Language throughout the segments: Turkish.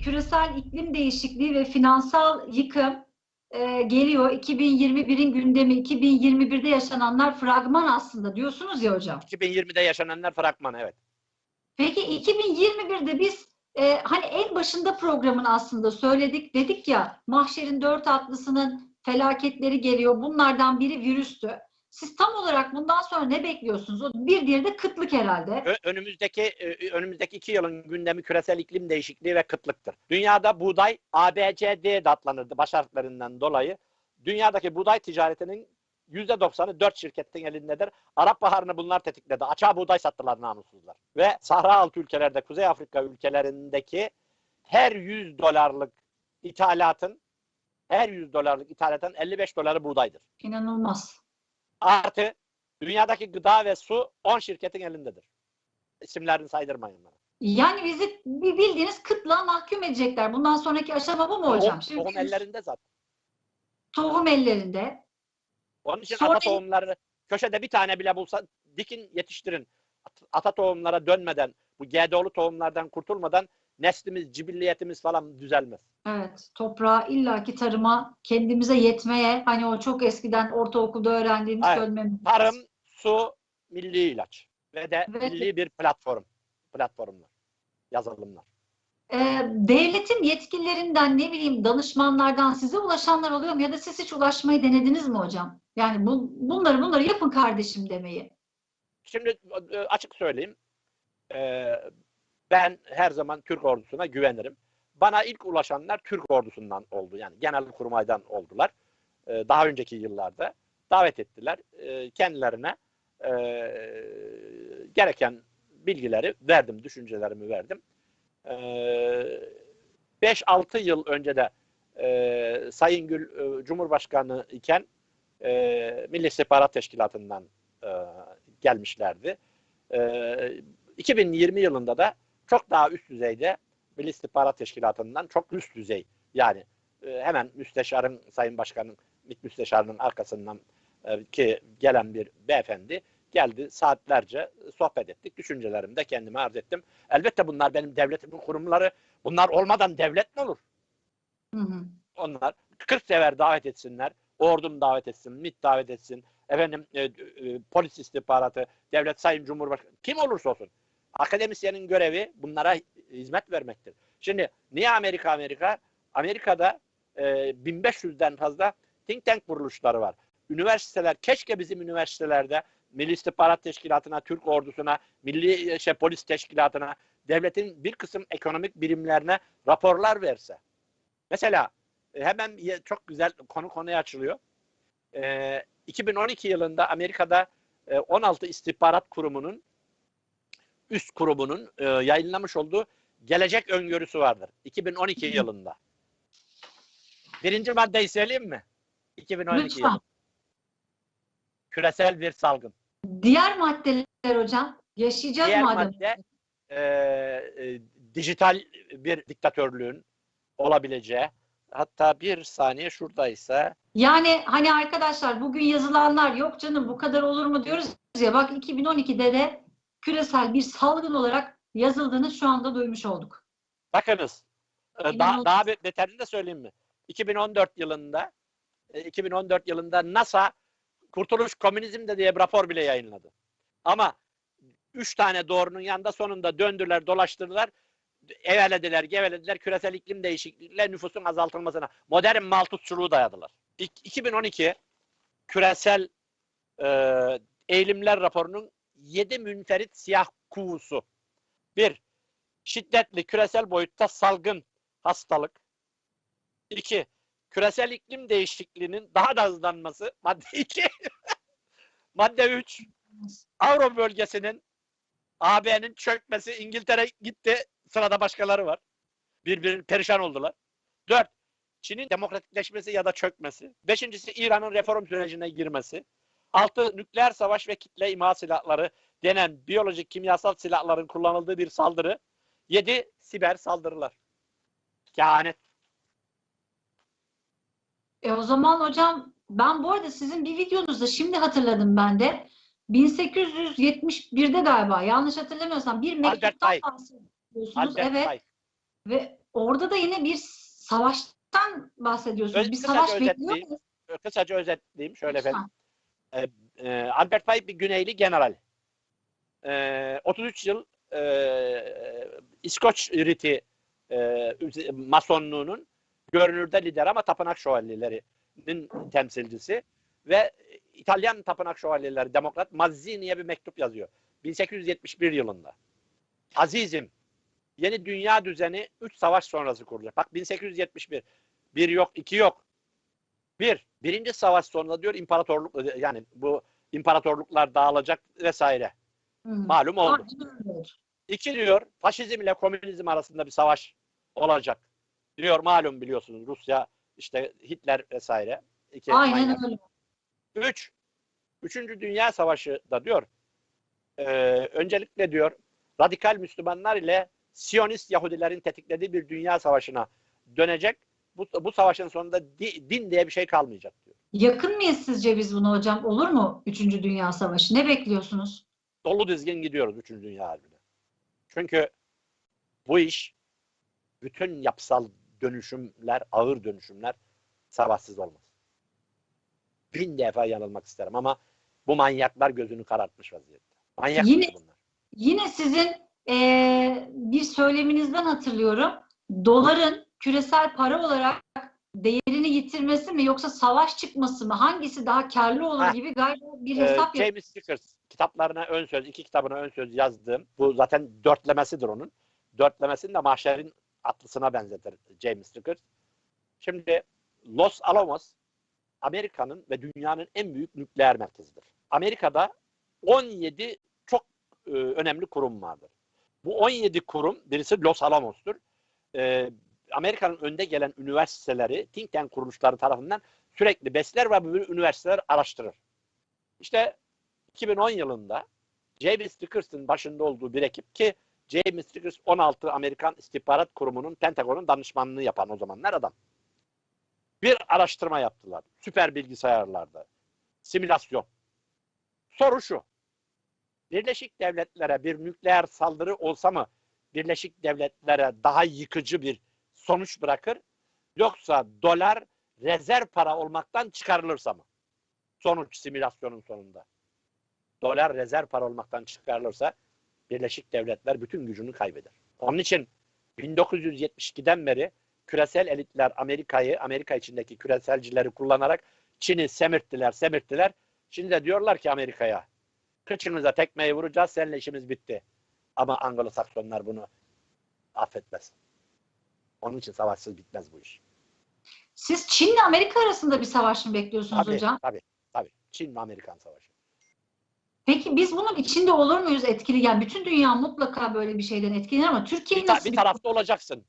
küresel iklim değişikliği ve finansal yıkım e, geliyor. 2021'in gündemi, 2021'de yaşananlar fragman aslında diyorsunuz ya hocam. 2020'de yaşananlar fragman evet. Peki 2021'de biz e, hani en başında programın aslında söyledik dedik ya mahşerin dört atlısının felaketleri geliyor. Bunlardan biri virüstü. Siz tam olarak bundan sonra ne bekliyorsunuz? O bir diğeri de kıtlık herhalde. Önümüzdeki e, önümüzdeki iki yılın gündemi küresel iklim değişikliği ve kıtlıktır. Dünyada buğday ABCD de adlanırdı baş harflerinden dolayı. Dünyadaki buğday ticaretinin %90'ı dört şirketin elindedir. Arap Baharı'nı bunlar tetikledi. Açığa buğday sattılar namussuzlar. Ve Sahra altı ülkelerde, Kuzey Afrika ülkelerindeki her 100 dolarlık ithalatın her 100 dolarlık ithalatın 55 doları buğdaydır. İnanılmaz. Artı dünyadaki gıda ve su 10 şirketin elindedir. İsimlerini saydırmayın bana. Yani bizi bildiğiniz kıtlığa mahkum edecekler. Bundan sonraki aşama bu mu hocam? Tohum, Şimdi tohum ellerinde zaten. tohum ellerinde. Onun için Sonra- ata tohumları köşede bir tane bile bulsa dikin yetiştirin. At- Ata tohumlara dönmeden, bu GDO'lu tohumlardan kurtulmadan neslimiz, cibilliyetimiz falan düzelmez. Evet, toprağa illaki tarıma kendimize yetmeye hani o çok eskiden ortaokulda öğrendiğimiz Evet, söylememiz. Tarım, su, milli ilaç ve de Ve- milli bir platform. Platformlar, yazılımlar. Ee, devletin yetkililerinden ne bileyim danışmanlardan size ulaşanlar oluyor mu ya da siz hiç ulaşmayı denediniz mi hocam? Yani bu, bunları bunları yapın kardeşim demeyi. Şimdi e, açık söyleyeyim. Ee, ben her zaman Türk ordusuna güvenirim. Bana ilk ulaşanlar Türk ordusundan oldu. Yani genel kurmaydan oldular. Ee, daha önceki yıllarda davet ettiler. Ee, kendilerine e, gereken bilgileri verdim, düşüncelerimi verdim. Ee, 5-6 yıl önce de e, Sayın Gül e, Cumhurbaşkanı iken e, Milli İstihbarat Teşkilatı'ndan e, gelmişlerdi. E, 2020 yılında da çok daha üst düzeyde Milli İstihbarat Teşkilatı'ndan çok üst düzey yani e, hemen müsteşarın, Sayın Başkan'ın, MİT müsteşarının arkasından e, ki gelen bir beyefendi geldi saatlerce sohbet ettik. Düşüncelerimi de kendime arz ettim. Elbette bunlar benim devletimin kurumları. Bunlar olmadan devlet mi olur? Hı hı. onlar 40 sefer davet etsinler. Ordum davet etsin, MİT davet etsin. Efendim e, e, polis istihbaratı, devlet sayın cumhurbaşkanı kim olursa olsun. Akademisyenin görevi bunlara hizmet vermektir. Şimdi niye Amerika Amerika? Amerika'da e, 1500'den fazla think tank kuruluşları var. Üniversiteler keşke bizim üniversitelerde Milli İstihbarat Teşkilatı'na, Türk ordusuna, Milli şey, Polis Teşkilatı'na, devletin bir kısım ekonomik birimlerine raporlar verse. Mesela e, hemen çok güzel konu konuya açılıyor. E, 2012 yılında Amerika'da e, 16 istihbarat kurumunun üst kurumunun e, yayınlamış olduğu gelecek öngörüsü vardır. 2012 Hı. yılında. Birinci maddeyi söyleyeyim mi? 2012 Lütfen. yılı. Küresel bir salgın. Diğer maddeler hocam yaşayacağız Diğer madem. madde e, e, dijital bir diktatörlüğün olabileceği. Hatta bir saniye şuradaysa Yani hani arkadaşlar bugün yazılanlar yok canım bu kadar olur mu diyoruz ya bak 2012'de de küresel bir salgın olarak yazıldığını şu anda duymuş olduk. Bakınız. e, Daha, daha beterini de söyleyeyim mi? 2014 yılında e, 2014 yılında NASA Kurtuluş Komünizm'de diye bir rapor bile yayınladı. Ama üç tane doğrunun yanında sonunda döndüler, dolaştırdılar. Evelediler, gevelediler. Küresel iklim değişikliğiyle nüfusun azaltılmasına. Modern maltutçuluğu dayadılar. İk- 2012 küresel e, eğilimler raporunun 7 münferit siyah kuğusu. Bir, şiddetli küresel boyutta salgın hastalık. İki, küresel iklim değişikliğinin daha da hızlanması. Madde iki. Madde üç, Avrupa bölgesinin AB'nin çökmesi. İngiltere gitti. Sırada başkaları var. Birbirine perişan oldular. Dört, Çin'in demokratikleşmesi ya da çökmesi. Beşincisi İran'ın reform sürecine girmesi. Altı, nükleer savaş ve kitle imha silahları denen biyolojik kimyasal silahların kullanıldığı bir saldırı. Yedi, siber saldırılar. Kehanet. E o zaman hocam ben bu arada sizin bir videonuzda şimdi hatırladım ben de 1871'de galiba yanlış hatırlamıyorsam bir mektuptan bahsediyorsunuz. Evet. Ve orada da yine bir savaştan bahsediyorsunuz. Öz- Bir savaş bekliyor muyuz? Kısaca özetleyeyim şöyle efendim. Lütfen. Ee, Albert Pike bir Güneyli general. Ee, 33 yıl e, İskoç riti e, masonluğunun görünürde lider ama tapınak şövalyelerinin temsilcisi ve İtalyan tapınak şövalyeleri demokrat Mazzini'ye bir mektup yazıyor. 1871 yılında. Azizim yeni dünya düzeni 3 savaş sonrası kurulacak. Bak 1871. Bir yok, iki yok. Bir, birinci savaş sonunda diyor imparatorluk yani bu imparatorluklar dağılacak vesaire. Hmm. Malum oldu. İki diyor faşizm ile komünizm arasında bir savaş olacak. Diyor malum biliyorsunuz Rusya işte Hitler vesaire. İki. Aynen öyle. Üç, Üçüncü Dünya Savaşı da diyor e, öncelikle diyor radikal Müslümanlar ile Siyonist Yahudilerin tetiklediği bir dünya savaşına dönecek. Bu, bu savaşın sonunda di- din diye bir şey kalmayacak diyor. Yakın mıyız sizce biz buna hocam? Olur mu Üçüncü Dünya Savaşı? Ne bekliyorsunuz? Dolu dizgin gidiyoruz 3. Dünya Harbi'ne. Çünkü bu iş bütün yapısal dönüşümler, ağır dönüşümler savaşsız olmaz. Bin defa yanılmak isterim ama bu manyaklar gözünü karartmış vaziyette. Manyak Yine- bunlar. Yine sizin eee, bir söyleminizden hatırlıyorum. Doların küresel para olarak değerini yitirmesi mi yoksa savaş çıkması mı? Hangisi daha karlı olur Ha. gibi galiba bir Ee, hesap yap- James Stickers kitaplarına ön söz, iki kitabına ön söz yazdığım, bu zaten dörtlemesidir onun. Dörtlemesini de mahşerin atlısına benzetir James Stickers. Şimdi Los Alamos Amerika'nın ve dünyanın en büyük nükleer merkezidir. Amerika'da 17 çok e, önemli kurum vardır. Bu 17 kurum, birisi Los Alamos'tur. E, Amerika'nın önde gelen üniversiteleri, think tank kuruluşları tarafından sürekli besler ve bu üniversiteler araştırır. İşte 2010 yılında James Stickers'ın başında olduğu bir ekip ki James Stickers 16 Amerikan İstihbarat Kurumu'nun Pentagon'un danışmanlığı yapan o zamanlar adam. Bir araştırma yaptılar. Süper bilgisayarlarda. Simülasyon. Soru şu. Birleşik Devletlere bir nükleer saldırı olsa mı Birleşik Devletlere daha yıkıcı bir sonuç bırakır? Yoksa dolar rezerv para olmaktan çıkarılırsa mı? Sonuç simülasyonun sonunda. Dolar rezerv para olmaktan çıkarılırsa Birleşik Devletler bütün gücünü kaybeder. Onun için 1972'den beri küresel elitler Amerika'yı, Amerika içindeki küreselcileri kullanarak Çin'i semirttiler, semirttiler. Şimdi de diyorlar ki Amerika'ya, kıçınıza tekmeyi vuracağız, seninle işimiz bitti. Ama Anglo-Saksonlar bunu affetmez. Onun için savaşsız bitmez bu iş. Siz Çin'le Amerika arasında bir savaş mı bekliyorsunuz Tabii, hocam? tabii, tabii. Çin ve Amerikan savaşı. Peki biz bunun içinde olur muyuz etkili? Yani bütün dünya mutlaka böyle bir şeyden etkilenir ama Türkiye bir, ta- nasıl bir tarafta olacaksın.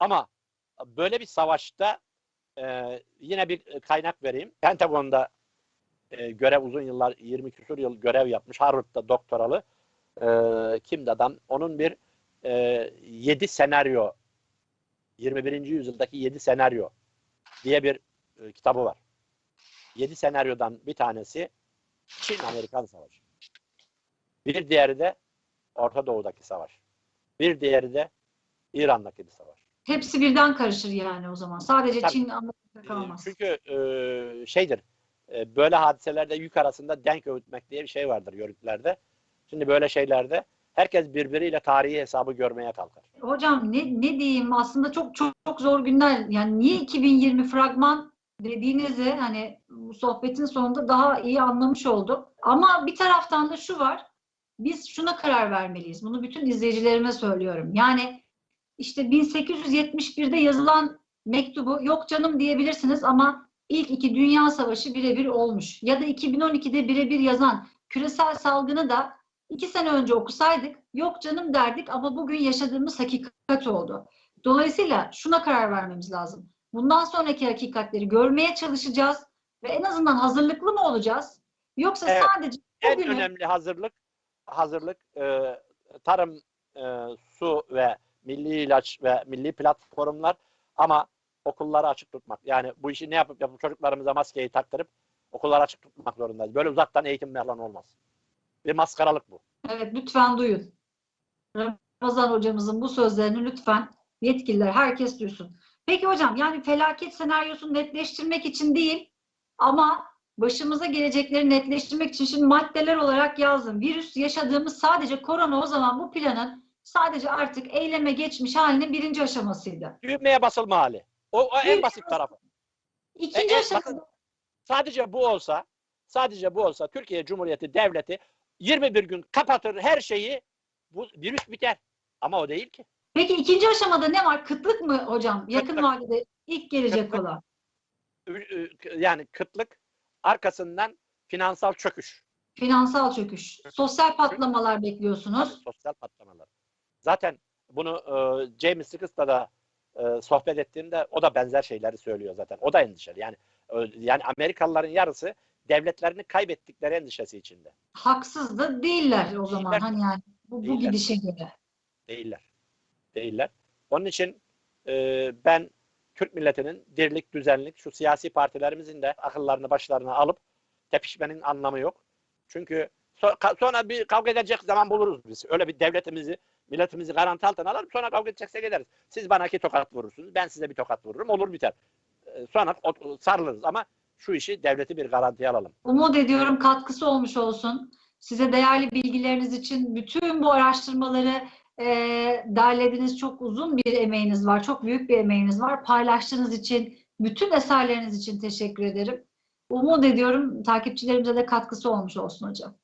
Ama böyle bir savaşta e, yine bir kaynak vereyim. Pentagon'da e, görev uzun yıllar 20 küsur yıl görev yapmış. Harvard'da doktoralı. E, kimdi adam? Onun bir e, 7 senaryo 21. yüzyıldaki 7 senaryo diye bir e, kitabı var. 7 senaryodan bir tanesi Çin-Amerikan Savaşı. Bir diğeri de Orta Doğu'daki savaş. Bir diğeri de İran'daki bir savaş. Hepsi birden karışır yani o zaman. Sadece Tabii. Çin Amerika Ee, kalmaz. Çünkü e, şeydir, e, böyle hadiselerde yük arasında denk öğütmek diye bir şey vardır yörüklerde. Şimdi böyle şeylerde herkes birbiriyle tarihi hesabı görmeye kalkar. Hocam ne, ne diyeyim aslında çok çok çok zor günler. Yani niye 2020 fragman dediğinizi hani bu sohbetin sonunda daha iyi anlamış oldum. Ama bir taraftan da şu var. Biz şuna karar vermeliyiz. Bunu bütün izleyicilerime söylüyorum. Yani işte 1871'de yazılan mektubu yok canım diyebilirsiniz ama ilk iki dünya savaşı birebir olmuş. Ya da 2012'de birebir yazan küresel salgını da iki sene önce okusaydık yok canım derdik ama bugün yaşadığımız hakikat oldu. Dolayısıyla şuna karar vermemiz lazım. Bundan sonraki hakikatleri görmeye çalışacağız ve en azından hazırlıklı mı olacağız? Yoksa Evet. sadece En bugünü önemli hazırlık hazırlık e, tarım, e, su ve milli ilaç ve milli platformlar ama okulları açık tutmak. Yani bu işi ne yapıp yapıp çocuklarımıza maskeyi taktırıp okulları açık tutmak zorundayız. Böyle uzaktan eğitim falan olmaz. Bir maskaralık bu. evet lütfen duyun. Ramazan hocamızın bu sözlerini lütfen Yetkililer, herkes duysun. Peki hocam yani felaket senaryosunu netleştirmek için değil ama başımıza gelecekleri netleştirmek için şimdi maddeler olarak yazdım. Virüs yaşadığımız sadece korona o zaman bu planın sadece artık eyleme geçmiş halinin birinci aşamasıydı. Düğmeye basılma hali. O, o en basit tarafı. İkinci E, e, aşamada Sadece bu olsa, sadece bu olsa Türkiye Cumhuriyeti Devleti 21 gün kapatır her şeyi, bu virüs biter. Ama o değil ki. Peki ikinci aşamada ne var? Kıtlık mı hocam? Yakın Kıtlık. vadede ilk gelecek Kıtlık. olan. Yani kıtlık, arkasından finansal çöküş. Finansal çöküş. Sosyal patlamalar bekliyorsunuz. Tabii, sosyal patlamalar. Zaten bunu e, James Sickes'la da e, sohbet ettiğimde o da benzer şeyleri söylüyor zaten. O da endişeli. Yani e, yani Amerikalıların yarısı devletlerini kaybettikleri endişesi içinde. Haksız da değiller o zaman. Değiller. Hani yani bu, bu gidişe göre. Değiller. Değiller. Onun için e, ben Türk milletinin dirlik, düzenlik, şu siyasi partilerimizin de akıllarını başlarına alıp tepişmenin anlamı yok. Çünkü so- sonra bir kavga edecek zaman buluruz biz. Öyle bir devletimizi, milletimizi garanti altına alırım. Sonra kavga edeceksek ederiz. Siz bana iki tokat vurursunuz. Ben size bir tokat vururum. Olur biter. E, sonra sarılırız ama şu işi devleti bir garantiye alalım. Umut ediyorum katkısı olmuş olsun. Size değerli bilgileriniz için bütün bu araştırmaları e, derlediniz. Çok uzun bir emeğiniz var. Çok büyük bir emeğiniz var. Paylaştığınız için, bütün eserleriniz için teşekkür ederim. Umut ediyorum takipçilerimize de katkısı olmuş olsun hocam.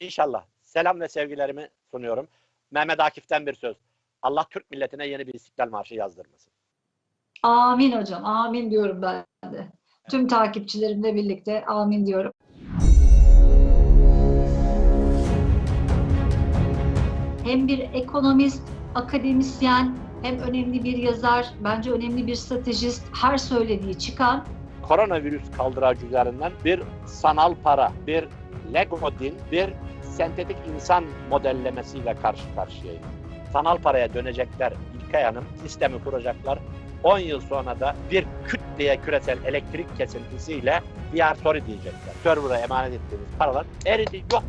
İnşallah. Selam ve sevgilerimi sunuyorum. Mehmet Akif'ten bir söz. Allah Türk milletine yeni bir İstiklal Marşı yazdırmasın. Amin hocam. Amin diyorum ben de. Tüm takipçilerimle birlikte amin diyorum. Hem bir ekonomist, akademisyen, hem önemli bir yazar, bence önemli bir stratejist, her söylediği çıkan koronavirüs kaldıraç üzerinden bir sanal para, bir Lego din, bir sentetik insan modellemesiyle karşı karşıyayım. Sanal paraya dönecekler İlkay Hanım, sistemi kuracaklar. 10 yıl sonra da bir küt diye küresel elektrik kesintisiyle diğer sorry diyecekler. Server'a emanet ettiğimiz paralar eridi yok.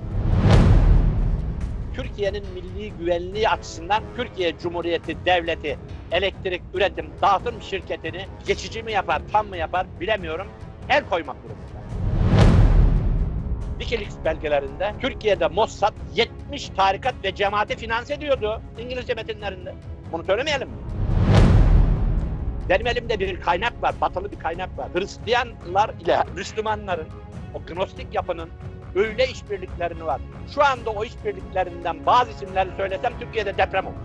Türkiye'nin milli güvenliği açısından Türkiye Cumhuriyeti Devleti elektrik üretim dağıtım şirketini geçici mi yapar, tam mı yapar bilemiyorum. El koymak durumunda. Wikileaks belgelerinde Türkiye'de Mossad 70 tarikat ve cemaati finanse ediyordu İngilizce metinlerinde. Bunu söylemeyelim mi? Benim elimde bir kaynak var, batılı bir kaynak var. Hristiyanlar ile Müslümanların, o gnostik yapının öyle işbirliklerini var. Şu anda o işbirliklerinden bazı isimleri söylesem Türkiye'de deprem olur.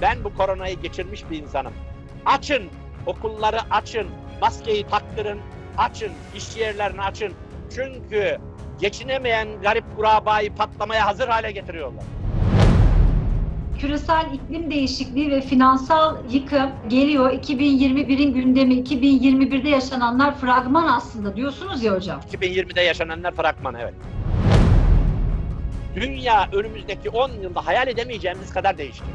Ben bu koronayı geçirmiş bir insanım. Açın, okulları açın, maskeyi taktırın, açın, iş yerlerini açın. Çünkü geçinemeyen garip kurabayı patlamaya hazır hale getiriyorlar. Küresel iklim değişikliği ve finansal yıkım geliyor. 2021'in gündemi, 2021'de yaşananlar fragman aslında diyorsunuz ya hocam. 2020'de yaşananlar fragman evet. Dünya önümüzdeki 10 yılda hayal edemeyeceğimiz kadar değişecek.